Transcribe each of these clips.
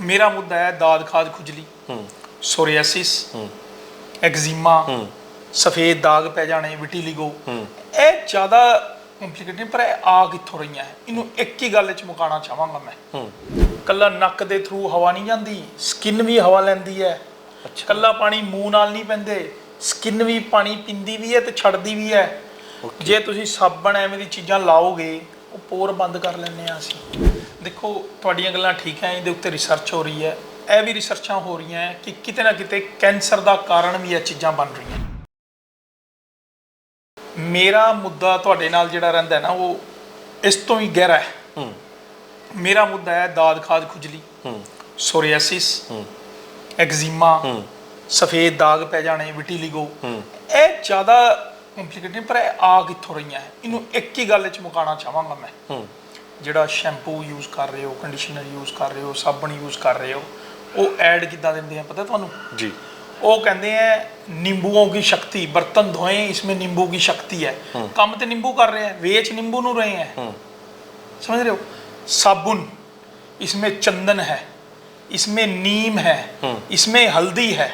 ਮੇਰਾ ਮੁੱਦਾ ਹੈ ਦਾਦ ਖਾਦ ਖੁਜਲੀ ਹੂੰ। ਸੋਰੀਆਸਿਸ ਹੂੰ। ਐਗਜ਼ੀਮਾ ਹੂੰ। ਸਫੇਦ ਦਾਗ ਪੈ ਜਾਣੇ ਵਿਟੀਲੀਗੋ। ਹੂੰ। ਇਹ ਜ਼ਿਆਦਾ ਕੰਪਲਿਕੇਟਡ ਪਰ ਇਹ ਆ ਕਿੱਥੋਂ ਰਹੀਆਂ ਹੈ ਇਹਨੂੰ ਇੱਕ ਹੀ ਗੱਲ 'ਚ ਮੁਕਾਉਣਾ ਚਾਹਾਂਗਾ ਮੈਂ। ਹੂੰ। ਕੱਲਾ ਨੱਕ ਦੇ ਥਰੂ ਹਵਾ ਨਹੀਂ ਜਾਂਦੀ ਸਕਿਨ ਵੀ ਹਵਾ ਲੈਂਦੀ ਹੈ। ਅੱਛਾ। ਕੱਲਾ ਪਾਣੀ ਮੂੰਹ ਨਾਲ ਨਹੀਂ ਪੈਂਦੇ ਸਕਿਨ ਵੀ ਪਾਣੀ ਪਿੰਦੀ ਵੀ ਹੈ ਤੇ ਛੱਡਦੀ ਵੀ ਹੈ. ਜੇ ਤੁਸੀਂ ਸਾਬਣ ਐਵੇਂ ਦੀ ਚੀਜ਼ਾਂ ਲਾਓਗੇ ਉਹ ਪੋਰ ਬੰਦ ਕਰ ਲੈਂਦੇ ਆ ਅਸੀਂ। ਦੇਖੋ ਤੁਹਾਡੀਆਂ ਗੱਲਾਂ ਠੀਕ ਹੈ ਇਹਦੇ ਉੱਤੇ ਰਿਸਰਚ ਹੋ ਰਹੀ ਹੈ। ਇਹ ਵੀ ਰਿਸਰਚਾਂ ਹੋ ਰਹੀਆਂ ਹੈ ਕਿ ਕਿਤੇ ਨਾ ਕਿਤੇ ਕੈਂਸਰ ਦਾ ਕਾਰਨ ਵੀ ਇਹ ਚੀਜ਼ਾਂ ਬਣ ਰਹੀਆਂ ਮੇਰਾ ਮੁੱਦਾ ਤੁਹਾਡੇ ਨਾਲ ਜਿਹੜਾ ਰਹਿੰਦਾ ਹੈ ਨਾ ਉਹ ਇਸ ਤੋਂ ਵੀ ਗਹਿਰਾ ਹੈ। ਹੂੰ। ਮੇਰਾ ਮੁੱਦਾ ਹੈ ਦਾਦ ਖਾਦ ਖੁਜਲੀ ਹੂੰ। ਸੋਰੀਆਸਿਸ ਹੂੰ। ਐਗਜ਼ੀਮਾ ਹੂੰ। ਸਫੇਦ ਦਾਗ ਪੈ ਜਾਣੇ ਵਿਟੀਲੀਗੋ ਹੂੰ। ਇਹ ਜ਼ਿਆਦਾ ਕੰਪਲਿਕੇਟਡ ਪਰ ਇਹ ਆ ਕਿੱਥੋਂ ਰਹੀਆਂ ਹੈ? ਇਹਨੂੰ ਇੱਕ ਹੀ ਗੱਲ 'ਚ ਮੁਕਾਉਣਾ ਚਾਹਾਂਗਾ ਮੈਂ। ਹੂੰ। ਜਿਹੜਾ ਸ਼ੈਂਪੂ ਯੂਜ਼ ਕਰ ਰਹੇ ਹੋ ਕੰਡੀਸ਼ਨਰ ਯੂਜ਼ ਕਰ ਰਹੇ ਹੋ ਸਾਬਣ ਯੂਜ਼ ਕਰ ਰਹੇ ਹੋ ਉਹ ਐਡ ਕਿੱਦਾਂ ਦਿੰਦੇ ਆ ਪਤਾ ਤੁਹਾਨੂੰ? ਜੀ। ਉਹ ਕਹਿੰਦੇ ਆ ਨਿੰਬੂਆਂ ਦੀ ਸ਼ਕਤੀ ਬਰਤਨ ਧੋਏ ਇਸਮੇ ਨਿੰਬੂ ਦੀ ਸ਼ਕਤੀ ਹੈ। ਕੰਮ ਤੇ ਨਿੰਬੂ ਕਰ ਰਹੇ ਆ ਵੇਚ ਨਿੰਬੂ ਨੂੰ ਰਹੇ ਆ। ਸਮਝ ਰਹੇ ਹੋ? ਸਾਬੁਨ इसमें चंदन है इसमें नीम है इसमें हल्दी है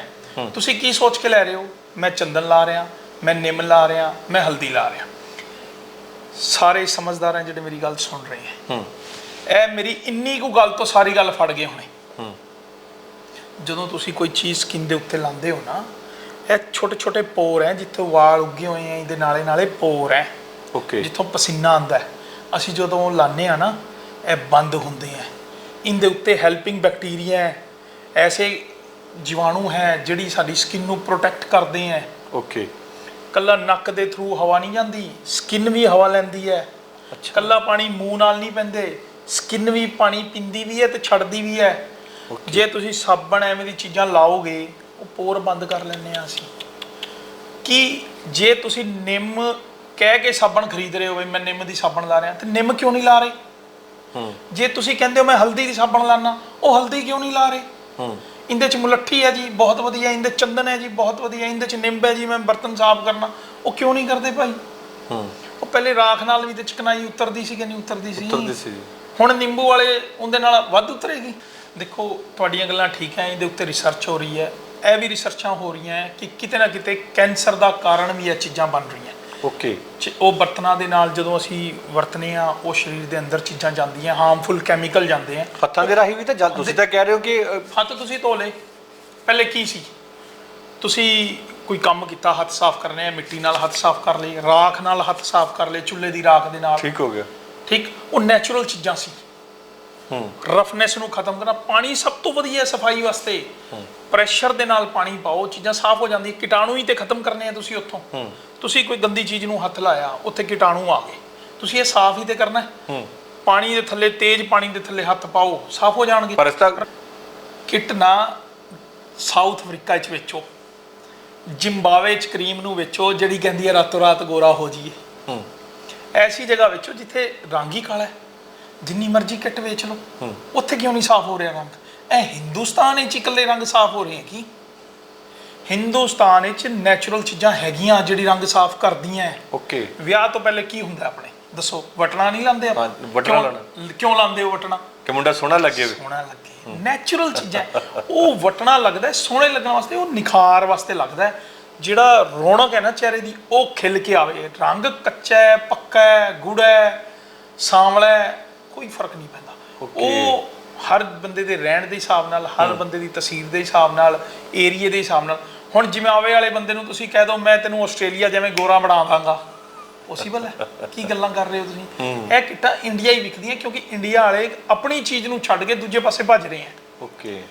ਤੁਸੀਂ ਕੀ ਸੋਚ ਕੇ ਲੈ ਰਹੇ ਹੋ? ਮੈਂ ਚੰਦਨ ਲਾ ਰਿਹਾ ਮੈਂ ਨਿੰਮ ਲਾ ਰਿਹਾ ਮੈਂ ਹਲਦੀ ਲਾ ਰਿਹਾ। ਸਾਰੇ ਸਮਝਦਾਰ ਹੈ ਜਿਹੜੇ ਮੇਰੀ ਗੱਲ ਸੁਣ ਰਹੇ ਹੈ ਹੂੰ। ਇਹ ਮੇਰੀ ਇੰਨੀ ਕੁ ਗੱਲ ਤੋਂ ਸਾਰੀ ਗੱਲ ਫੜ ਗਏ ਹੁਣੇ। ਹੂੰ। ਜਦੋਂ ਤੁਸੀਂ ਕੋਈ ਚੀਜ਼ ਸਕਿਨ ਦੇ ਉੱਤੇ ਲਾਉਂਦੇ ਹੋ ਨਾ ਇਹ ਛੋਟੇ ਛੋਟੇ ਪੋਰ ਹੈ ਜਿੱਥੇ ਵਾਲ ਉੱਗੇ ਹੋਏ ਆ ਇਹਦੇ ਨਾਲੇ ਨਾਲੇ ਪੋਰ ਹੈ ਓਕੇ। ਜਿੱਥੋਂ ਪਸੀਨਾ ਆਉਂਦਾ ਹੈ ਅਸੀਂ ਜਦੋਂ ਲਾਉਂਦੇ ਆ ਨਾ ਇਹ ਬੰਦ ਹੁੰਦੇ ਆ ਇਹਦੇ ਉੱਤੇ ਹੈਲਪਿੰਗ ਬੈਕਟੀਰੀਆ ਹੈ ਐਸੇ ਜੀਵਾਣੂ ਹੈ ਜਿਹੜੀ ਸਾਡੀ ਸਕਿਨ ਨੂੰ ਪ੍ਰੋਟੈਕਟ ਕਰਦੇ ਹੈ ਓਕੇ। ਕੱਲਾ ਨੱਕ ਦੇ ਥਰੂ ਹਵਾ ਨਹੀਂ ਜਾਂਦੀ ਸਕਿਨ ਵੀ ਹਵਾ ਲੈਂਦੀ ਹੈ। ਅੱਛਾ। ਕੱਲਾ ਪਾਣੀ ਮੂੰਹ ਨਾਲ ਨਹੀਂ ਪੈਂਦੇ ਸਕਿਨ ਵੀ ਪਾਣੀ ਪਿੰਦੀ ਵੀ ਹੈ ਤੇ ਛੱਡਦੀ ਵੀ ਹੈ. ਜੇ ਤੁਸੀਂ ਸਾਬਣ ਐਵੇਂ ਦੀ ਚੀਜ਼ਾਂ ਲਾਓਗੇ ਉਹ ਪੋਰ ਬੰਦ ਕਰ ਲੈਂਦੇ ਆ ਅਸੀਂ। ਕਿ ਜੇ ਤੁਸੀਂ ਨਿੰਮ ਕਹਿ ਕੇ ਸਾਬਣ ਖਰੀਦ ਰਹੇ ਹੋ ਵੀ ਮੈਂ ਨਿੰਮ ਦੀ ਸਾਬਣ ਲਾ ਰਿਹਾ ਤੇ ਨਿੰਮ ਕਿਉਂ ਨਹੀਂ ਲਾ ਰਹੇ? ਹੂੰ। ਜੇ ਤੁਸੀਂ ਕਹਿੰਦੇ ਹੋ ਮੈਂ ਹਲਦੀ ਦੀ ਸਾਬਣ ਲਾਣਾ ਉਹ ਹਲਦੀ ਕਿਉਂ ਨਹੀਂ ਲਾ ਰਹੇ? ਹੂੰ। ਇਹਦੇ ਚ ਮੁਲੱਠੀ ਹੈ ਜੀ ਬਹੁਤ ਵਧੀਆ ਇਹਦੇ ਚੰਦਨ ਹੈ ਜੀ ਬਹੁਤ ਵਧੀਆ ਇਹਦੇ ਚ ਨਿੰਬ ਹੈ ਜੀ ਮੈਂ ਬਰਤਨ ਸਾਫ਼ ਕਰਨਾ। ਉਹ ਕਿਉਂ ਨਹੀਂ ਕਰਦੇ ਭਾਈ? ਹੂੰ। ਉਹ ਪਹਿਲੇ ਰਾਖ ਨਾਲ ਵੀ ਤੇ ਚਕਨਾਈ ਉਤਰਦੀ ਸੀ ਕਿ ਨਹੀਂ ਉਤਰਦੀ ਸੀ? ਉਤਰਦੀ ਸੀ। ਹੁਣ ਨਿੰਬੂ ਵਾਲੇ ਉਹਦੇ ਨਾਲ ਵੱਧ ਉਤਰੇਗੀ? ਦੇਖੋ ਤੁਹਾਡੀਆਂ ਗੱਲਾਂ ਠੀਕ ਹੈ ਇਹਦੇ ਉੱਤੇ ਰਿਸਰਚ ਹੋ ਰਹੀ ਹੈ। ਇਹ ਵੀ ਰਿਸਰਚਾਂ ਹੋ ਰਹੀਆਂ ਕਿ ਕਿਤੇ ਨਾ ਕਿਤੇ ਕੈਂਸਰ ਦਾ ਕਾਰਨ ਵੀ ਇਹ ਚੀਜ਼ਾਂ ਬਣ ਰਹੀਆਂ। ਓਕੇ ਚ- ਉਹ ਬਰਤਨਾਂ ਦੇ ਨਾਲ ਜਦੋਂ ਅਸੀਂ ਵਰਤਨੇ ਆ ਉਹ ਸਰੀਰ ਦੇ ਅੰਦਰ ਚੀਜ਼ਾਂ ਜਾਂਦੀਆਂ ਹਾਰਮਫੁਲ ਕੈਮੀਕਲ ਜਾਂਦੇ ਆ। ਹੱਥਾਂ ਦੇ ਰਾਹੀਂ ਵੀ ਤਾਂ ਜਾਂ ਤੁਸੀਂ ਤਾਂ ਕਹਿ ਰਹੇ ਹੋ ਕਿ ਅ, ਹੱਥ ਤੁਸੀਂ ਧੋ ਲਏ। ਪਹਿਲੇ ਕੀ ਸੀ? ਤੁਸੀਂ ਕੋਈ ਕੰਮ ਕੀਤਾ ਹੱਥ ਸਾਫ਼ ਕਰਨੇ ਆ ਮਿੱਟੀ ਨਾਲ ਹੱਥ ਸਾਫ਼ ਕਰ ਲਏ ਰਾਖ ਨਾਲ ਹੱਥ ਸਾਫ਼ ਕਰ ਲਏ ਚੁੱਲ੍ਹੇ ਦੀ ਰਾਖ ਦੇ ਨਾਲ। ਠੀਕ ਹੋ ਗਿਆ। ਠੀਕ? ਉਹ ਨੈਚੁਰਲ ਚੀਜ਼ਾਂ ਸੀ। ਰਫਨੈਸ ਨੂੰ ਖਤਮ ਕਰਨਾ ਪਾਣੀ ਸਭ ਤੋਂ ਵਧੀਆ ਸਫ਼ਾਈ ਵਾਸਤੇ। ਪ੍ਰੈਸ਼ਰ ਦੇ ਨਾਲ ਪਾਣੀ ਪਾਓ ਚੀਜ਼ਾਂ ਸਾਫ਼ ਹੋ ਜਾਂਦੀਆਂ ਕੀਟਾਣੂ ਹੀ ਤੇ ਖਤਮ ਕਰਨੇ ਆ ਤੁਸੀਂ ਉੱਥੋਂ। ਤੁਸੀਂ ਕੋਈ ਗੰਦੀ ਚੀਜ਼ ਨੂੰ ਹੱਥ ਲਾਇਆ ਉੱਥੇ ਕੀਟਾਣੂ ਆ ਗਏ। ਤੁਸੀਂ ਇਹ ਸਾਫ਼ ਹੀ ਤੇ ਕਰਨਾ ਹੈ। ਪਾਣੀ ਦੇ ਥੱਲੇ ਤੇਜ਼ ਪਾਣੀ ਦੇ ਥੱਲੇ ਹੱਥ ਪਾਓ ਸਾਫ਼ ਹੋ ਜਾਣਗੇ। ਪਰ ਇਸ ਤਾਂ ਕਿਟ ਨਾ ਸਾਊਥ ਅਫਰੀਕਾ ਚ ਵੇਚੋ। ਜ਼ਿੰਬਾਬਵੇ ਚ ਕਰੀਮ ਨੂੰ ਵੇਚੋ ਜਿਹੜੀ ਕਹਿੰਦੀ ਹੈ ਰਾਤੋਂ ਰਾਤ ਗੋਰਾ ਹੋ ਜਾਈਏ ਐਸੀ ਜਗ੍ਹਾ ਵੇਚੋ ਜਿੱਥੇ ਰੰਗ ਹੀ ਕਾਲਾ ਹੈ। ਜਿੰਨੀ ਮਰਜ਼ੀ ਕਿੱਟ ਵੇਚ ਲਓ। ਉੱਥੇ ਕਿਉਂ ਨਹੀਂ ਸਾਫ਼ ਹੋ ਰਿਹਾ ਰੰਗ? ਇਹ ਹਿੰਦੁਸਤਾਨ ਵਿੱਚ ਇਕੱਲੇ ਰੰਗ ਸਾਫ਼ ਹੋ ਰਹੇ ਹੈ ਕੀ? ਹਿੰਦੁਸਤਾਨ ਵਿੱਚ ਨੈਚੁਰਲ ਚੀਜ਼ਾਂ ਹੈਗੀਆਂ ਜਿਹੜੀ ਰੰਗ ਸਾਫ਼ ਕਰਦੀਆਂ। ਓਕੇ। ਵਿਆਹ ਤੋਂ ਪਹਿਲੇ ਕੀ ਹੁੰਦਾ ਆਪਣੇ? ਦੱਸੋ ਵਟਣਾ ਨਹੀਂ ਲਾਉਂਦੇ ਆਪਾਂ? ਵਟਣਾ ਲਾਉਣਾ। ਕਿਉਂ ਲਾਉਂਦੇ ਹੋ ਵਟਣਾ? ਕਿ ਮੁੰਡਾ ਸੋਹਣਾ ਲੱਗੇ ਸੋਹਣਾ ਲੱਗੇ। ਨੈਚੁਰਲ ਚੀਜ਼ਾਂ। ਉਹ ਵਟਣਾ ਲੱਗਦਾ ਸੋਹਣੇ ਲੱਗਣ ਵਾਸਤੇ ਉਹ ਨਿਖਾਰ ਵਾਸਤੇ ਲੱਗਦਾ। ਜਿਹੜਾ ਰੌਣਕ ਹੈ ਨਾ ਚਿਹਰੇ ਦੀ ਉਹ ਖਿਲ ਕੇ ਆਵੇ। ਰੰਗ ਕੱਚਾ ਹੈ ਪੱਕਾ ਹੈ ਗੂੜਾ ਹੈ ਸਾਂਵਲਾ ਹੈ ਕੋਈ ਫ਼ਰਕ ਨਹੀਂ ਪੈਂਦਾ. ਉਹ ਹਰ ਬੰਦੇ ਦੇ ਰਹਿਣ ਦੇ ਹਿਸਾਬ ਨਾਲ ਹਰ ਬੰਦੇ ਦੀ ਤਸਵੀਰ ਦੇ ਹਿਸਾਬ ਨਾਲ ਏਰੀਏ ਦੇ ਹਿਸਾਬ ਨਾਲ। ਹੁਣ ਜਿਵੇਂ ਆਵੇ ਵਾਲੇ ਬੰਦੇ ਨੂੰ ਤੁਸੀਂ ਕਹਿ ਦਿਓ ਮੈਂ ਤੈਨੂੰ ਆਸਟ੍ਰੇਲੀਆ ਜਿਵੇਂ ਗੋਰਾ ਬਣਾ ਦਾਂਗਾ ਪੋਸੀਬਲ ਹੈ? ਕੀ ਗੱਲਾਂ ਕਰ ਰਹੇ ਹੋ ਤੁਸੀਂ? ਇਹ ਕਿੱਟਾਂ ਇੰਡੀਆ ਹੀ ਵਿਕਦੀਆਂ ਕਿਉਂਕਿ ਇੰਡੀਆ ਵਾਲੇ ਆਪਣੀ ਚੀਜ਼ ਨੂੰ ਛੱਡ ਕੇ ਦੂਜੇ ਪਾਸੇ ਭੱਜ ਰਹੇ ਆ ਓਕੇ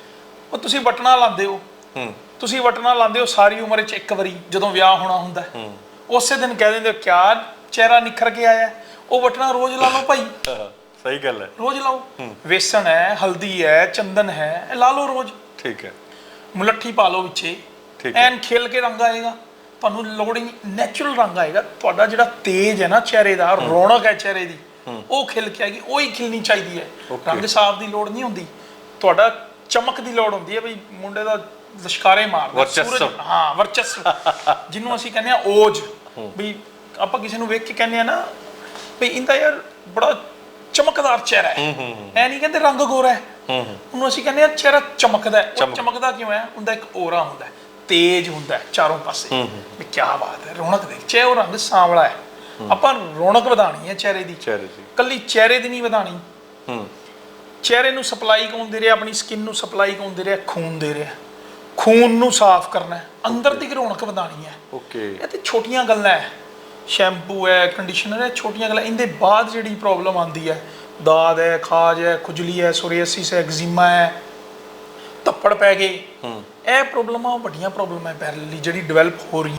ਉਹ ਤੁਸੀਂ ਵਟਣਾ ਲਾਉਂਦੇ ਹੋ। ਹੂੰ। ਤੁਸੀਂ ਵਟਣਾ ਲਾਉਂਦੇ ਹੋ ਸਾਰੀ ਉਮਰ ਵਿੱਚ ਇੱਕ ਵਾਰੀ ਜਦੋਂ ਵਿਆਹ ਹੋਣਾ ਹੁੰਦਾ ਹੈ। ਹੂੰ। ਉਸੇ ਦਿਨ ਕਹਿ ਦਿੰਦੇ ਹੋ ਕਿਆ ਚਿਹਰਾ ਨਿਖਰ ਕੇ ਆਇਆ ਹੈ? ਉਹ ਵਟਣਾ ਰੋਜ਼ ਲਾ ਲਓ ਭਾਈ। ਹਾਂ, ਸਹੀ ਗੱਲ ਹੈ। ਰੋਜ਼ ਲਾਓ। ਵੇਸਣ ਹੈ ਹਲਦੀ ਹੈ ਚੰਦਨ ਹੈ ਇਹ ਲਾ ਲਓ ਰੋਜ਼। ਠੀਕ ਹੈ। ਮੁਲੱਠੀ ਪਾ ਲਓ ਵਿੱਚੇ। ਠੀਕ ਹੈ। ਐਨ ਖਿਲ ਕੇ ਰੰਗ ਆਏਗਾ। ਤੁਹਾਨੂੰ ਲੋੜ ਹੀ ਨੈਚੁਰਲ ਰੰਗ ਆਏਗਾ। ਤੁਹਾਡਾ ਜਿਹੜਾ ਤੇਜ ਹੈ ਨਾ ਚਿਹਰੇ ਦਾ ਰੌਣਕ ਹੈ ਚਿਹਰੇ ਦੀ ਉਹ ਖਿਲ ਕੇ ਆਏਗੀ ਉਹੀ ਖਿਲਣੀ ਚਾਹੀਦੀ ਹੈ. ਰੰਗ ਸਾਫ਼ ਦੀ ਲੋੜ ਨਹੀਂ ਹੁੰਦੀ। ਤੁਹਾਡਾ ਚਮਕ ਦੀ ਲੋੜ ਹੁੰਦੀ ਹੈ ਵੀ ਮੁੰਡੇ ਦਾ ਲਸ਼ਕਾਰੇ ਮਾਰਦਾ ਵਰਚਸਵ। ਹਾਂ ਵਰਚਸਵ। ਜਿਹਨੂੰ ਅਸੀਂ ਕਹਿੰਦੇ ਆ ਓਜ। ਵੀ ਆਪਾਂ ਕਿਸੇ ਨੂੰ ਵੇਖ ਕੇ ਕਹਿੰਦੇ ਆ ਨਾ ਵੀ ਇਹਦਾ ਯਾਰ ਬੜਾ ਚਮਕਦਾਰ ਚਿਹਰਾ ਹੈ। ਐ ਨਹੀਂ ਕਹਿੰਦੇ ਰੰਗ ਗੋਰਾ ਹੈ। ਹੂੰ ਹੂੰ। ਉਹਨੂੰ ਅਸੀਂ ਕਹਿੰਦੇ ਆ ਚਿਹਰਾ ਚਮਕਦਾ ਹੈ। ਉਹ ਚਮਕ- ਚਮਕਦਾ ਕਿਉਂ ਹੈ? ਉਹਦਾ ਇੱਕ ਔਰਾ ਹੁੰਦਾ ਹੈ। ਤੇਜ ਹੁੰਦਾ ਹੈ ਚਾਰੋਂ ਪਾਸੇ। ਵੀ ਕੀ ਬਾਤ ਹੈ ਰੌਣਕ ਦੇਖ। ਚਿਹਰਾ ਉਹ ਰੰਗ ਸਾਂਵਲਾ ਹੈ। ਆਪਾਂ ਰੌਣਕ ਵਧਾਣੀ ਹੈ ਚਿਹਰੇ ਦੀ। ਚਿਹਰੇ ਦੀ। ਕੱਲੀ ਚਿਹਰੇ ਦੀ ਨਹੀਂ ਵਧਾਣੀ ਹੂੰ। ਚਿਹਰੇ ਨੂੰ ਸਪਲਾਈ ਕੌਣ ਦੇ ਰਿਹਾ? ਆਪਣੀ ਸਕਿਨ ਨੂੰ ਸਪਲਾਈ ਕੌਣ ਦੇ ਰਿਹਾ? ਖੂਨ ਦੇ ਰਿਹਾ। ਖੂਨ ਨੂੰ ਸਾਫ਼ ਕਰਨਾ ਹੈ। ਅੰਦਰ ਦੀ ਰੌਣਕ ਵਧਾਣੀ ਹੈ। ਓਕੇ ਇਹ ਤੇ ਛੋਟੀਆਂ ਗੱਲਾਂ ਹੈ। ਸ਼ੈਂਪੂ ਹੈ ਕੰਡੀਸ਼ਨਰ ਹੈ ਛੋਟੀਆਂ ਗੱਲਾਂ। ਇਹਦੇ ਬਾਅਦ ਜਿਹੜੀ ਪ੍ਰੋਬਲਮ ਆਉਂਦੀ ਹੈ ਦਾਦ ਹੈ ਖਾਜ ਹੈ ਖੁਜਲੀ ਹੈ ਸੋਰੀਆਸਿਸ ਹੈ ਐਗਜ਼ੀਮਾ ਹੈ ਧੱਪੜ ਪੈ ਗਏ। ਇਹ ਪ੍ਰੋਬਲਮਾਂ ਵੱਡੀਆਂ ਪ੍ਰੋਬਲਮ ਹੈ ਪੈਰਲਲੀ ਜਿਹੜੀ ਡਿਵੈਲਪ ਹੋ ਰਹੀ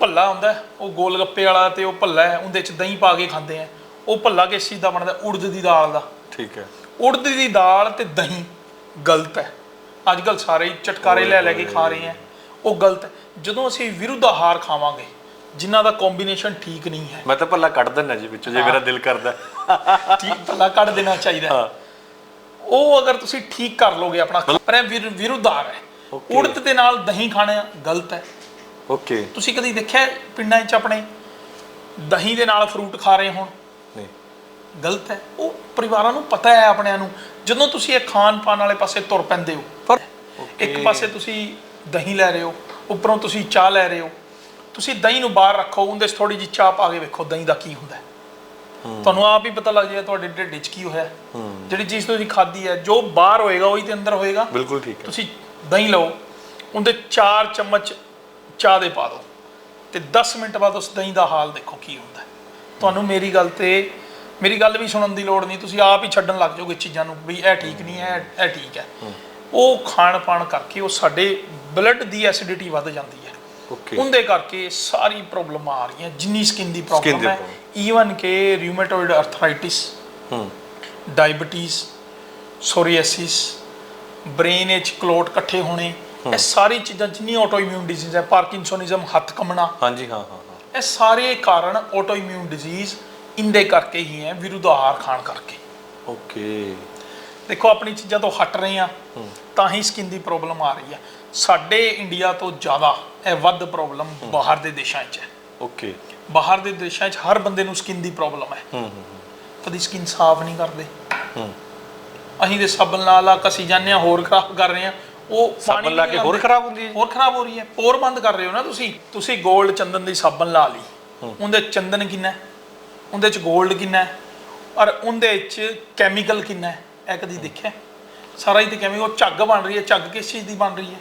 ਭੱਲਾ ਹੁੰਦਾ ਉਹ ਗੋਲ ਗੱਪੇ ਵਾਲਾ ਤੇ ਉਹ ਭੱਲਾ ਹੈ ਉਹਦੇ ਚ ਦਹੀਂ ਪਾ ਕੇ ਖਾਂਦੇ ਆ। ਉਹ ਭੱਲਾ ਕਿਸ ਚੀਜ਼ ਦਾ ਬਣਦਾ? ਉੜਦ ਦੀ ਦਾਲ ਦਾ। ਠੀਕ ਹੈ। ਉੜਦ ਦੀ ਦਾਲ ਤੇ ਦਹੀਂ ਗਲਤ ਹੈ। ਅੱਜ ਕੱਲ ਸਾਰੇ ਚਟਕਾਰੇ ਲੈ ਲੈ ਕੇ ਖਾ ਰਹੇ ਆ। ਉਹ ਗਲਤ ਹੈ। ਜਦੋਂ ਅਸੀਂ ਵਿਰੁੱਧ ਆਹਾਰ ਖਾਵਾਂਗੇ ਜਿਨ੍ਹਾਂ ਦਾ ਕੰਬੀਨੇਸ਼ਨ ਠੀਕ ਨਹੀਂ ਹੈ। ਮੈਂ ਤਾਂ ਭੱਲਾ ਕੱਢ ਦਿੰਦਾ ਜੀ ਵਿੱਚੋਂ ਜੇ ਮੇਰਾ ਦਿਲ ਕਰਦਾ। ਠੀਕ ਭਲਾ ਕੱਢ ਦੇਣਾ ਚਾਹੀਦਾ ਹੈ। ਉਹ ਅਗਰ ਤੁਸੀਂ ਠੀਕ ਕਰ ਲੋਗੇ ਆਪਣਾ ਪਰ ਇਹ ਵਿਰ- ਵਿਰੁੱਧ ਆਹਾਰ ਹੈ. ਉੜਦ ਦੇ ਨਾਲ ਦਹੀਂ ਖਾਣਾ ਗਲਤ ਹੈ। ਓਕੇ। ਤੁਸੀਂ ਕਦੀ ਦੇਖਿਆ ਪਿੰਡਾਂ 'ਚ ਆਪਣੇ ਦਹੀਂ ਦੇ ਨਾਲ ਫਰੂਟ ਖਾ ਰਹੇ ਹੋਣ? ਨਹੀਂ। ਗਲਤ ਹੈ। ਉਹ ਪਰਿਵਾਰਾਂ ਨੂੰ ਪਤਾ ਹੈ ਆਪਣਿਆਂ ਨੂੰ। ਜਦੋਂ ਤੁਸੀਂ ਇਹ ਖਾਣ ਪਾਣ ਵਾਲੇ ਪਾਸੇ ਤੁਰ ਪੈਂਦੇ ਹੋ ਪਰ ਇੱਕ ਪਾਸੇ ਤੁਸੀਂ ਦਹੀਂ ਲੈ ਰਹੇ ਹੋ ਉੱਪਰੋਂ ਤੁਸੀਂ ਚਾਹ ਲੈ ਰਹੇ ਹੋ ਤੁਸੀਂ ਦਹੀਂ ਨੂੰ ਬਾਹਰ ਰੱਖੋ ਉਹਦੇ 'ਚ ਥੋੜੀ ਜਿਹੀ ਚਾਹ ਪਾ ਕੇ ਵੇਖੋ ਦਹੀਂ ਦਾ ਕੀ ਹੁੰਦਾ ਤੁਹਾਨੂੰ ਆਪ ਹੀ ਪਤਾ ਲੱਗ ਜਾਏਗਾ ਤੁਹਾਡੇ ਢਿੱਡ 'ਚ ਕੀ ਹੋਇਆ। ਜਿਹੜੀ ਚੀਜ਼ ਤੁਸੀਂ ਖਾਧੀ ਹੈ ਜੋ ਬਾਹਰ ਹੋਏਗਾ ਉਹੀ ਤੇ ਅੰਦਰ ਹੋਏਗਾ। ਬਿਲਕੁਲ ਠੀਕ ਹੈ। ਤੁਸੀਂ ਦਹੀਂ ਲਓ ਉਹਦੇ 4 ਚਮਚ ਚਾਹ ਦੇ ਪਾ ਦਿਓ। ਤੇ 10 ਮਿੰਟ ਬਾਅਦ ਉਸ ਦਹੀਂ ਦਾ ਹਾਲ ਦੇਖੋ ਕੀ ਹੁੰਦਾ। ਤੁਹਾਨੂੰ ਮੇਰੀ ਗੱਲ ਤੇ ਮੇਰੀ ਗੱਲ ਵੀ ਸੁਣਨ ਦੀ ਲੋੜ ਨਹੀਂ ਤੁਸੀਂ ਆਪ ਹੀ ਛੱਡਣ ਲੱਗ ਜਾਓਗੇ ਚੀਜ਼ਾਂ ਨੂੰ ਵੀ ਇਹ ਠੀਕ ਨਹੀਂ ਹੈ ਇਹ ਠੀਕ ਹੈ। ਉਹ ਖਾਣ ਪਾਣ ਕਰਕੇ ਉਹ ਸਾਡੇ ਬਲੱਡ ਦੀ ਐਸਿਡਿਟੀ ਵੱਧ ਜਾਂਦੀ ਹੈ ਓਕੇ ਉਹਦੇ ਕਰਕੇ ਸਾਰੀ ਪ੍ਰੋਬਲਮ ਆ ਰਹੀਆਂ ਜਿੰਨੀ ਸਕਿਨ ਦੀ Skin ਪ੍ਰੋਬਲਮ ਦੀ ਹੈ। ਈਵਨ ਕਿ ਰਿਊਮੇਟੋਇਡ ਅਰਥਰਾਈਟਿਸ ਹੂੰ। ਡਾਇਬੀਟੀਜ਼ ਸੋਰੀਆਸਿਸ ਬ੍ਰੇਨ ਵਿੱਚ ਕਲੋਟ ਇਕੱਠੇ ਹੋਣੇ ਇਹ ਸਾਰੀ ਚੀਜ਼ਾਂ ਜਿੰਨੀ ਆਟੋਇਮਿਊਨ ਡਿਜ਼ੀਜ਼ ਹੈ ਪਾਰਕਿੰਸੋਨਿਜ਼ਮ ਹੱਥ ਕੰਬਣਾ। ਹਾਂਜੀ ਹਾਂ ਹਾਂ ਹਾਂ। ਇਹ ਸਾਰੇ ਕਾਰਨ ਆਟੋਇਮਿਊਨ ਡਿਜ਼ੀਜ਼ ਇੰਦੇ ਕਰਕੇ ਹੀ ਹੈ ਵਿਰੁੱਧ ਆਹਾਰ ਖਾਣ ਕਰਕੇ। ਓਕੇ ਦੇਖੋ ਆਪਣੀ ਚੀਜ਼ਾਂ ਤੋਂ ਹਟ ਰਹੇ ਆ ਤਾਂ ਹੀ ਸਕਿਨ ਦੀ ਪ੍ਰੋਬਲਮ ਆ ਰਹੀ ਹੈ। ਸਾਡੇ ਇੰਡੀਆ ਤੋਂ ਜ਼ਿਆਦਾ ਇਹ ਵੱਧ ਪ੍ਰੋਬਲਮ ਬਾਹਰ ਦੇ ਦੇਸ਼ਾਂ 'ਚ ਹੈ। ਓਕੇ ਬਾਹਰ ਦੇ ਦੇਸ਼ਾਂ 'ਚ ਹਰ ਬੰਦੇ ਨੂੰ ਸਕਿਨ ਦੀ ਪ੍ਰੋਬਲਮ ਹੈ। ਹੂੰ ਹੂੰ ਕਦੀ ਸਕਿਨ ਸਾਫ਼ ਨਹੀਂ ਕਰਦੇ। ਹੂੰ। ਅਸੀਂ ਦੇ ਸਾਬਣ ਲਾ ਲਾ ਕਸੀ ਜਾਂਦੇ ਆ ਹੋਰ ਖਰਾਬ ਕਰ ਰਹੇ ਆ ਉਹ ਸਾਬਣ ਲਾ ਕੇ ਹੋਰ। ਖਰਾਬ ਹੁੰਦੀ ਹੈ ਹੋਰ ਖਰਾਬ ਹੋ ਰਹੀ ਹੈ। ਪੋਰ ਬੰਦ ਕਰ ਰਹੇ ਹੋ ਨਾ ਤੁਸੀਂ। ਤੁਸੀਂ 골ਡ ਚੰਦਨ ਦੀ ਸਾਬਣ ਲਾ ਲਈ। ਉਹਦੇ ਚੰਦਨ ਕਿੰਨਾ ਹੈ? ਉਹਦੇ ਚ 골ਡ ਕਿੰਨਾ ਹੈ? ਔਰ ਉਹਦੇ ਚ ਕੈਮੀਕਲ ਕਿੰਨਾ ਹੈ? ਇਹ ਕਦੀ ਦੇਖਿਆ ਸਾਰਾ ਹੀ ਤੇ ਕੈਮੀਕਲ ਉਹ ਝੱਗ ਬਣ ਰਹੀ ਹੈ। ਝੱਗ ਕਿਸ ਚੀਜ਼ ਦੀ ਬਣ ਰਹੀ ਹੈ?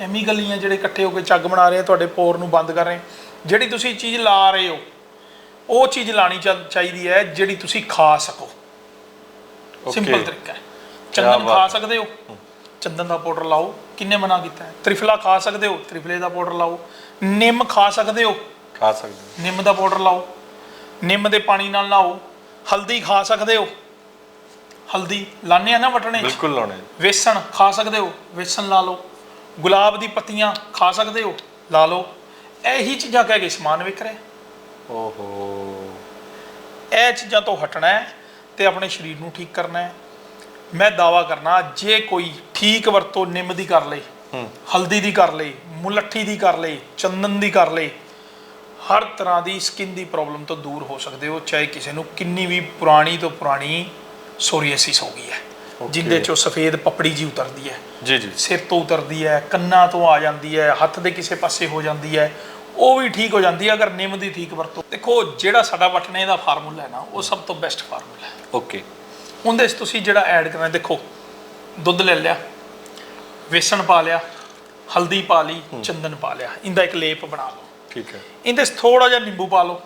ਕੈਮੀਕਲ ਹੀ ਆ ਜਿਹੜੇ ਇਕੱਠੇ ਹੋ ਕੇ ਝੱਗ ਬਣਾ ਰਹੇ ਆ ਤੁਹਾਡੇ ਪੋਰ ਨੂੰ ਬੰਦ ਕਰ ਰਹੇ ਆ। ਜਿਹੜੀ ਤੁਸੀਂ ਚੀਜ਼ ਲਾ ਰਹੇ ਹੋ ਉਹ ਚੀਜ਼ ਲਾਣੀ ਚਾ- ਚਾਹੀਦੀ ਹੈ ਜਿਹੜੀ ਤੁਸੀਂ ਖਾ ਸਕੋ। ਸਿੰਪਲ ਤਰੀਕਾ ਹੈ। ਚੰਦਨ ਬਾਤ। ਖਾ ਸਕਦੇ ਹੋ। ਚੰਦਨ ਦਾ ਪਾਊਡਰ ਲਾਓ। ਕਿੰਨੇ ਮਨਾ ਕੀਤਾ ਹੈ? ਤ੍ਰਿਫਲਾ ਖਾ ਸਕਦੇ ਹੋ? ਤ੍ਰਿਫਲੇ ਦਾ ਪਾਊਡਰ ਲਾਓ। ਨਿੰਮ ਖਾ ਸਕਦੇ ਹੋ? ਖਾ ਸਕਦੇ ਨਿੰਮ ਦਾ ਪਾਊਡਰ ਲਾਓ। ਨਿੰਮ ਦੇ ਪਾਣੀ ਨਾਲ ਨਹਾਓ ਹਲਦੀ ਖਾ ਸਕਦੇ ਹੋ? ਹਲਦੀ ਲਾਣੇ ਆ ਨਾ ਵਟਣੇ 'ਚ? ਬਿਲਕੁਲ ਲਾਉਣੇ ਵੇਸਣ ਖਾ ਸਕਦੇ ਹੋ? ਵੇਸਣ ਲਾ ਲਓ। ਗੁਲਾਬ ਦੀ ਪੱਤੀਆਂ ਖਾ ਸਕਦੇ ਹੋ? ਲਾ ਲਓ। ਇਹੀ ਚੀਜ਼ਾਂ ਕਹਿ ਕੇ ਸਮਾਨ ਵਿਕ ਰਿਹਾ। ਓਹੋ। ਇਹ ਚੀਜ਼ਾਂ ਤੋਂ ਹਟਣਾ ਹੈ ਤੇ ਆਪਣੇ ਸਰੀਰ ਨੂੰ ਠੀਕ ਕਰਨਾ ਹੈ। ਮੈਂ ਦਾਵਾ ਕਰਨਾ ਜੇ ਕੋਈ ਠੀਕ ਵਰਤੋਂ ਨਿੰਮ ਦੀ ਕਰ ਲੇ ਹੂੰ। ਹਲਦੀ ਦੀ ਕਰ ਲੇ ਮੁਲੱਠੀ ਦੀ ਕਰ ਲੇ ਚੰਦਨ ਦੀ ਕਰ ਲੇ ਹਰ ਤਰ੍ਹਾਂ ਦੀ ਸਕਿਨ ਦੀ ਪ੍ਰੋਬਲਮ ਤੋਂ ਦੂਰ ਹੋ ਸਕਦੇ ਹੋ ਚਾਹੇ ਕਿਸੇ ਨੂੰ ਕਿੰਨੀ ਵੀ ਪੁਰਾਣੀ ਤੋਂ ਪੁਰਾਣੀ ਸੋਰੀਆਸਿਸ ਹੋ ਗਈ ਹੈ. ਜਿੰਦੇ ਚੋਂ ਸਫੇਦ ਪਪੜੀ ਜੀ ਉਤਰਦੀ ਹੈ। ਜੀ ਜੀ। ਸਿਰ ਤੋਂ ਉਤਰਦੀ ਹੈ ਕੰਨਾਂ ਤੋਂ ਆ ਜਾਂਦੀ ਹੈ ਹੱਥ ਦੇ ਕਿਸੇ ਪਾਸੇ ਹੋ ਜਾਂਦੀ ਹੈ ਉਹ ਵੀ ਠੀਕ ਹੋ ਜਾਂਦੀ ਹੈ ਅਗਰ ਨਿੰਮ ਦੀ ਠੀਕ ਵਰਤੋ। ਦੇਖੋ ਜਿਹੜਾ ਸਾਡਾ ਵਟਣੇ ਦਾ ਫਾਰਮੂਲਾ ਹੈ ਨਾ ਉਹ ਸਭ ਤੋਂ ਬੈਸਟ ਫਾਰਮੂਲਾ ਹੈ। ਓਕੇ ਉਹਦੇ 'ਚ ਤੁਸੀਂ ਜਿਹੜਾ ਐਡ ਕਰਨਾ ਦੇਖੋ ਦੁੱਧ ਲੈ ਲਿਆ ਵੇਸਣ ਪਾ ਲਿਆ ਹਲਦੀ ਪਾ ਲਈ ਚੰਦਨ ਪਾ ਲਿਆ। ਇਹਦਾ ਇੱਕ ਲੇਪ ਬਣਾ ਲਓ। ਠੀਕ ਹੈ। ਇਹਦੇ 'ਚ ਥੋੜਾ ਜਿਹਾ ਨਿੰਬੂ ਪਾ ਲਓ।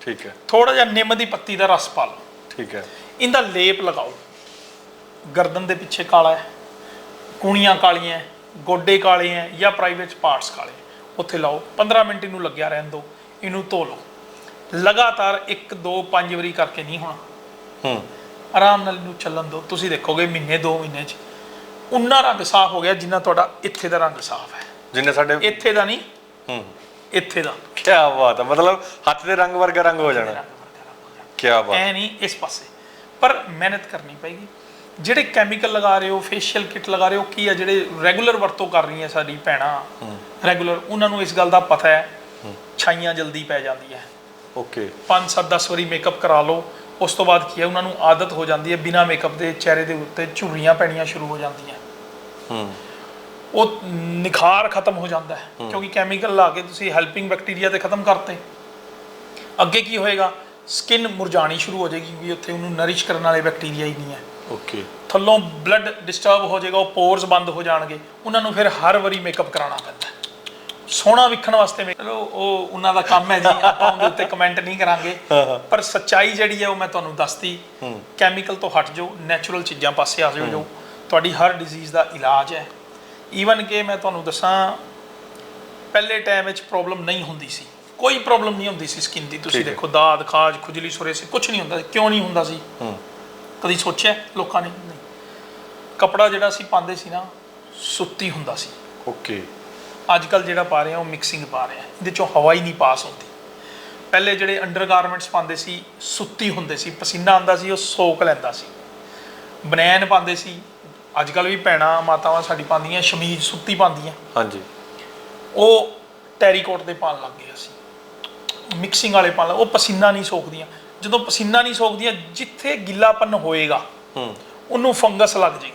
ਠੀਕ ਹੈ। ਥੋੜਾ ਜਿਹਾ ਨਿੰਮ ਦੀ ਪੱਤੀ ਦਾ ਰਸ ਪਾ ਲਓ। ਠੀਕ ਹੈ। ਇਹਦਾ ਲੇਪ ਲਗਾਓ। ਗਰਦਨ ਦੇ ਪਿੱਛੇ ਕਾਲਾ ਹੈ ਕੂਣੀਆਂ ਕਾਲੀਆਂ ਗੋਡੇ ਕਾਲੇ ਹੈ ਜਾਂ ਪ੍ਰਾਈਵੇਟ ਪਾਰਟਸ ਕਾਲੇ ਉੱਥੇ ਲਾਓ 15 ਮਿੰਟ ਇਹਨੂੰ ਲੱਗਿਆ ਰਹਿਣ ਦਿਓ ਇਹਨੂੰ ਧੋ ਲਓ। ਲਗਾਤਾਰ 1 2 5 ਵਾਰੀ ਕਰਕੇ ਨਹੀਂ ਹੋਣਾ। ਹੂੰ। ਆਰਾਮ ਨਾਲ ਇਹਨੂੰ ਚੱਲਣ ਦਿਓ। ਤੁਸੀਂ ਦੇਖੋਗੇ ਮਹੀਨੇ 2 ਮਹੀਨੇ 'ਚ ਉਨਾ ਰੰਗ ਸਾਫ਼ ਹੋ ਗਿਆ ਜਿੰਨਾ ਤੁਹਾਡਾ ਇੱਥੇ ਦਾ ਰੰਗ ਸਾਫ਼ ਹੈ। ਜਿੰਨੇ ਸਾਡੇ ਇੱਥੇ ਦਾ ਨਹੀਂ। ਹੂੰ। ਇੱਥੇ ਦਾ। ਕੀ ਬਾਤ ਹੈ ਮਤਲਬ ਹੱਥ ਦੇ ਰੰਗ ਵਰਗਾ ਰੰਗ ਹੋ ਜਾਣਾ। ਕੀ ਬਾਤ ਐ ਨਹੀਂ ਇਸ ਪਾਸੇ। ਪਰ ਮਿਹਨਤ ਕਰਨੀ ਪਏਗੀ। ਜਿਹੜੇ ਕੈਮੀਕਲ ਲਗਾ ਰਹੇ ਹੋ ਫੇਸ਼ੀਅਲ ਕਿਟ ਲਗਾ ਰਹੇ ਹੋ ਕੀ ਆ ਜਿਹੜੇ ਰੈਗੂਲਰ ਵਰਤੋਂ ਕਰ ਰਹੀਆਂ ਸਾਡੀ ਭੈਣਾਂ? ਰੈਗੂਲਰ ਉਹਨਾਂ ਨੂੰ ਇਸ ਗੱਲ ਦਾ ਪਤਾ ਹੈ ਛਾਈਆਂ ਜਲਦੀ ਪੈ ਜਾਂਦੀਆਂ ਓਕੇ 5 7 10 ਵਾਰੀ ਮੇਕਅਪ ਕਰਾ ਲਓ ਉਸ ਤੋਂ ਬਾਅਦ ਕੀ ਹੈ ਉਹਨਾਂ ਨੂੰ ਆਦਤ ਹੋ ਜਾਂਦੀ ਹੈ ਬਿਨਾ ਮੇਕਅਪ ਦੇ ਚਿਹਰੇ ਦੇ ਉੱਤੇ ਝੁਰੜੀਆਂ ਪੈਣੀਆਂ ਸ਼ੁਰੂ ਹੋ ਜਾਂਦੀਆਂ ਹੂੰ। ਉਹ ਨਿਖਾਰ ਖਤਮ ਹੋ ਜਾਂਦਾ ਹੈ ਕਿਉਂਕਿ ਕੈਮੀਕਲ ਲਾ ਕੇ ਤੁਸੀਂ ਹੈਲਪਿੰਗ ਬੈਕਟੀਰੀਆ ਤੇ ਖਤਮ ਕਰਤੇ। ਅੱਗੇ ਕੀ ਹੋਏਗਾ ਸਕਿਨ ਮੁਰਝਾਣੀ ਸ਼ੁਰੂ ਹੋ ਜਾਏਗੀ ਵੀ ਉੱਥੇ ਉਹਨੂੰ ਨਰਿਸ਼ ਕਰਨ ਵਾਲੇ ਬੈਕਟੀਰੀਆ ਹੀ ਨਹੀਂ ਹੈ। ਓਕੇ ਥੱਲੋਂ ਬਲੱਡ ਡਿਸਟਰਬ ਹੋ ਜਾਏਗਾ ਉਹ ਪੋਰਸ ਬੰਦ ਹੋ ਜਾਣਗੇ। ਉਹਨਾਂ ਨੂੰ ਫਿਰ ਹਰ ਵਾਰੀ ਮੇਕਅਪ ਕਰਾਉਣਾ ਪੈਂਦਾ ਹੈ। ਸੋਹਣਾ ਵਿਖਣ ਵਾਸਤੇ make- ਚਲੋ ਉਹ ਉਹਨਾਂ ਦਾ ਕੰਮ ਹੈ ਜੀ ਆਪਾਂ ਉਹਦੇ ਉੱਤੇ ਕਮੈਂਟ ਨਹੀਂ ਕਰਾਂਗੇ। ਪਰ ਸੱਚਾਈ ਜਿਹੜੀ ਹੈ ਉਹ ਮੈਂ ਤੁਹਾਨੂੰ ਦੱਸਤੀ। ਕੈਮੀਕਲ ਤੋਂ ਹਟ ਜਾਓ ਨੈਚੁਰਲ ਚੀਜ਼ਾਂ ਪਾਸੇ ਆ ਜਾਓ। ਤੁਹਾਡੀ ਹਰ ਡਿਜ਼ੀਜ਼ ਦਾ ਇਲਾਜ ਹੈ। ਈਵਨ ਕਿ ਮੈਂ ਤੁਹਾਨੂੰ ਦੱਸਾਂ ਪਹਿਲੇ ਟਾਈਮ ਵਿੱਚ ਪ੍ਰੋਬਲਮ ਨਹੀਂ ਹੁੰਦੀ ਸੀ। ਕੋਈ ਪ੍ਰੋਬਲਮ ਨਹੀਂ ਹੁੰਦੀ ਸੀ ਸਕਿਨ ਦੀ। ਤੁਸੀਂ ਠੀਕ ਹੈ। ਦੇਖੋ ਦਾਦ ਖਾਜ ਖੁਜਲੀ ਸੁਰੇ ਸੀ ਕੁਝ ਨਹੀਂ ਹੁੰਦਾ ਸੀ। ਕਿਉਂ ਨਹੀਂ ਹੁੰਦਾ ਸੀ? ਹੂੰ। ਕਦੀ ਸੋਚਿਆ ਲੋਕਾਂ ਨੇ? ਨਹੀਂ। ਕਪੜਾ ਜਿਹੜਾ ਅਸੀਂ ਪਾਉਂਦੇ ਸੀ ਨਾ ਸੁੱਤੀ ਹੁੰਦਾ ਸੀ। ਓਕੇ। ਅੱਜ ਕੱਲ ਜਿਹੜਾ ਪਾ ਰਹੇ ਆ ਉਹ ਮਿਕਸਿੰਗ ਪਾ ਰਹੇ ਆ। ਇਹਦੇ ਚੋਂ ਹਵਾ ਹੀ ਨਹੀਂ ਪਾਸ ਹੁੰਦੀ। ਪਹਿਲੇ ਜਿਹੜੇ ਅੰਡਰਗਾਰਮੈਂਟਸ ਪਾਉਂਦੇ ਸੀ ਸੁੱਤੀ ਹੁੰਦੇ ਸੀ ਪਸੀਨਾ ਆਉਂਦਾ ਸੀ ਉਹ ਸੋਕ ਲੈਂਦਾ ਸੀ। ਬਨੈਨ ਪਾਉਂਦੇ ਸੀ ਅੱਜ ਕੱਲ ਵੀ ਭੈਣਾਂ ਮਾਤਾਵਾਂ ਸਾਡੀ ਪਾਉਂਦੀਆਂ ਸ਼ਮੀਜ਼ ਸੁੱਤੀ ਪਾਉਂਦੀਆਂ। ਹਾਂਜੀ। ਉਹ ਟੈਰੀਕੋਟ ਦੇ ਪਾਣ ਲੱਗ ਗਏ ਅਸੀਂ। ਮਿਕਸਿੰਗ ਵਾਲੇ ਪਾਣ ਉਹ ਪਸੀਨਾ ਨਹੀਂ ਸੋਕਦੀਆਂ। ਜਦੋਂ ਪਸੀਨਾ ਨਹੀਂ ਸੋਕਦੀਆਂ ਜਿੱਥੇ ਗਿੱਲਾਪਨ ਹੋਏਗਾ ਹੂੰ। ਉਹਨੂੰ ਫੰਗਸ ਲੱਗ ਜੇਗੀ।